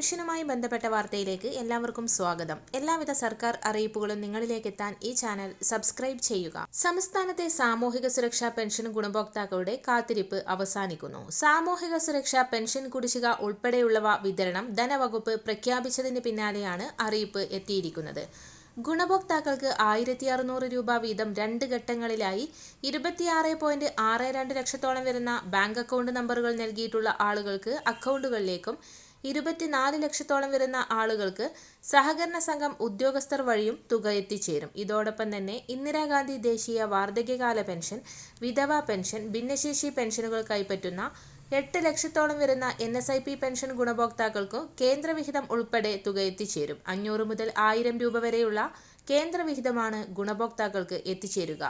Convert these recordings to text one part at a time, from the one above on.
പെൻഷനുമായി ബന്ധപ്പെട്ട വാർത്തയിലേക്ക് എല്ലാവർക്കും സ്വാഗതം. എല്ലാവിധ സർക്കാർ അറിയിപ്പുകളും നിങ്ങളിലേക്ക് എത്താൻ ഈ ചാനൽ സബ്സ്ക്രൈബ് ചെയ്യുക. സംസ്ഥാനത്തെ സാമൂഹിക സുരക്ഷാ പെൻഷൻ ഗുണഭോക്താക്കളുടെ കാത്തിരിപ്പ് അവസാനിക്കുന്നു. സാമൂഹിക സുരക്ഷാ പെൻഷൻ കുടിശ്ശിക ഉൾപ്പെടെയുള്ളവ വിതരണം ധനവകുപ്പ് പ്രഖ്യാപിച്ചതിന് പിന്നാലെയാണ് അറിയിപ്പ് എത്തിയിരിക്കുന്നത്. ഗുണഭോക്താക്കൾക്ക് ആയിരത്തി അറുന്നൂറ് രൂപ വീതം രണ്ട് ഘട്ടങ്ങളിലായി ഇരുപത്തിയാറ് പോയിന്റ് ആറ് രണ്ട് ലക്ഷത്തോളം വരുന്ന ബാങ്ക് അക്കൗണ്ട് നമ്പറുകൾ നൽകിയിട്ടുള്ള ആളുകൾക്ക് അക്കൗണ്ടുകളിലേക്കും ഇരുപത്തിനാല് ലക്ഷത്തോളം വരുന്ന ആളുകൾക്ക് സഹകരണ സംഘം ഉദ്യോഗസ്ഥർ വഴിയും തുക എത്തിച്ചേരും. ഇതോടൊപ്പം തന്നെ ഇന്ദിരാഗാന്ധി ദേശീയ വാർദ്ധക്യകാല പെൻഷൻ വിധവാ പെൻഷൻ ഭിന്നശേഷി പെൻഷനുകൾ കൈപ്പറ്റുന്ന എട്ട് ലക്ഷത്തോളം വരുന്ന N S I P pension ഗുണഭോക്താക്കൾക്കും കേന്ദ്രവിഹിതം ഉൾപ്പെടെ തുക എത്തിച്ചേരും. അഞ്ഞൂറ് മുതൽ ആയിരം രൂപ വരെയുള്ള കേന്ദ്രവിഹിതമാണ് ഗുണഭോക്താക്കൾക്ക് എത്തിച്ചേരുക.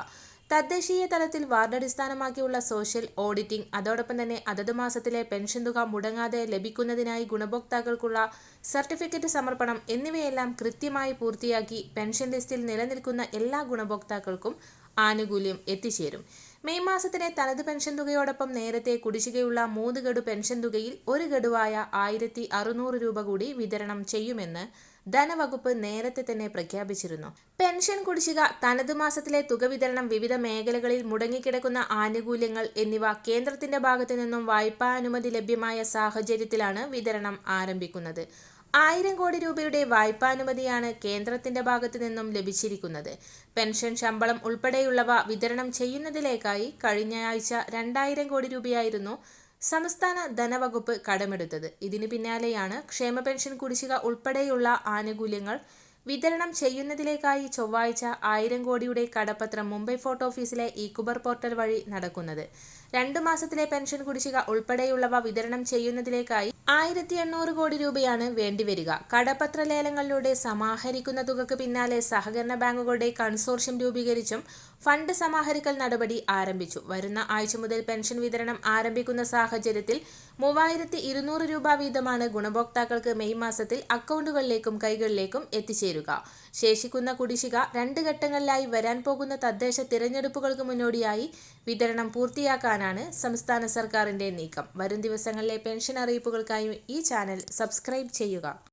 തദ്ദേശീയ തലത്തിൽ വാർഡടിസ്ഥാനമാക്കിയുള്ള സോഷ്യൽ ഓഡിറ്റിംഗ് അതോടൊപ്പം തന്നെ അതത് മാസത്തിലെ പെൻഷൻ തുക മുടങ്ങാതെ ലഭിക്കുന്നതിനായി ഗുണഭോക്താക്കൾക്കുള്ള സർട്ടിഫിക്കറ്റ് സമർപ്പണം എന്നിവയെല്ലാം കൃത്യമായി പൂർത്തിയാക്കി പെൻഷൻ ലിസ്റ്റിൽ നിലനിൽക്കുന്ന എല്ലാ ഗുണഭോക്താക്കൾക്കും ആനുകൂല്യം എത്തിച്ചേരും. മെയ് മാസത്തിലെ തനത് പെൻഷൻ തുകയോടൊപ്പം നേരത്തെ കുടിശ്ശികയുള്ള മൂന്ന് ഗഡു പെൻഷൻ തുകയിൽ ഒരു ഗഡുവായ ആയിരത്തി രൂപ കൂടി വിതരണം ചെയ്യുമെന്ന് ധനവകുപ്പ് നേരത്തെ തന്നെ പ്രഖ്യാപിച്ചിരുന്നു. പെൻഷൻ കുടിശ്ശിക തനത് മാസത്തിലെ തുക വിതരണം വിവിധ മേഖലകളിൽ മുടങ്ങിക്കിടക്കുന്ന ആനുകൂല്യങ്ങൾ എന്നിവ കേന്ദ്രത്തിന്റെ ഭാഗത്തു നിന്നും വായ്പാ അനുമതി ലഭ്യമായ സാഹചര്യത്തിലാണ് വിതരണം ആരംഭിക്കുന്നത്. ആയിരം കോടി രൂപയുടെ വായ്പാനുമതിയാണ് കേന്ദ്രത്തിന്റെ ഭാഗത്തു നിന്നും ലഭിച്ചിരിക്കുന്നത്. പെൻഷൻ ശമ്പളം ഉൾപ്പെടെയുള്ളവ വിതരണം ചെയ്യുന്നതിലേക്കായി കഴിഞ്ഞയാഴ്ച രണ്ടായിരം കോടി രൂപയായിരുന്നു സംസ്ഥാന ധനവകുപ്പ് കടമെടുത്തത്. ഇതിനു പിന്നാലെയാണ് ക്ഷേമ പെൻഷൻ കുടിശ്ശിക ഉൾപ്പെടെയുള്ള ആനുകൂല്യങ്ങൾ വിതരണം ചെയ്യുന്നതിലേക്കായി ചൊവ്വാഴ്ച ആയിരം കോടിയുടെ കടപ്പത്രം മുംബൈ ഫോർട്ട് ഓഫീസിലെ ഇക്കുബർ പോർട്ടൽ വഴി നടക്കുന്നത്. രണ്ടു മാസത്തിലെ പെൻഷൻ കുടിശ്ശിക ഉൾപ്പെടെയുള്ളവ വിതരണം ചെയ്യുന്നതിലേക്കായി ആയിരത്തി എണ്ണൂറ് കോടി രൂപയാണ് വേണ്ടിവരിക. കടപ്പത്ര ലേലങ്ങളിലൂടെ സമാഹരിക്കുന്ന തുകക്ക് പിന്നാലെ സഹകരണ ബാങ്കുകളുടെ കൺസോർഷ്യം രൂപീകരിച്ചും ഫണ്ട് സമാഹരിക്കൽ നടപടി ആരംഭിച്ചു. വരുന്ന ആഴ്ച മുതൽ പെൻഷൻ വിതരണം ആരംഭിക്കുന്ന സാഹചര്യത്തിൽ മൂവായിരത്തി രൂപ വീതമാണ് ഗുണഭോക്താക്കൾക്ക് മെയ് മാസത്തിൽ അക്കൗണ്ടുകളിലേക്കും കൈകളിലേക്കും എത്തിച്ചേരുക ശേഷിക്കുന്ന കുടിശ്ശിക രണ്ട് ഘട്ടങ്ങളിലായി വരാൻ പോകുന്ന തദ്ദേശ തിരഞ്ഞെടുപ്പുകൾക്ക് മുന്നോടിയായി വിതരണം പൂർത്തിയാക്കാനാണ് സംസ്ഥാന സർക്കാരിന്റെ നീക്കം. വരും ദിവസങ്ങളിലെ പെൻഷൻ അറിയിപ്പുകൾക്കായി ഈ ചാനൽ സബ്സ്ക്രൈബ് ചെയ്യുക.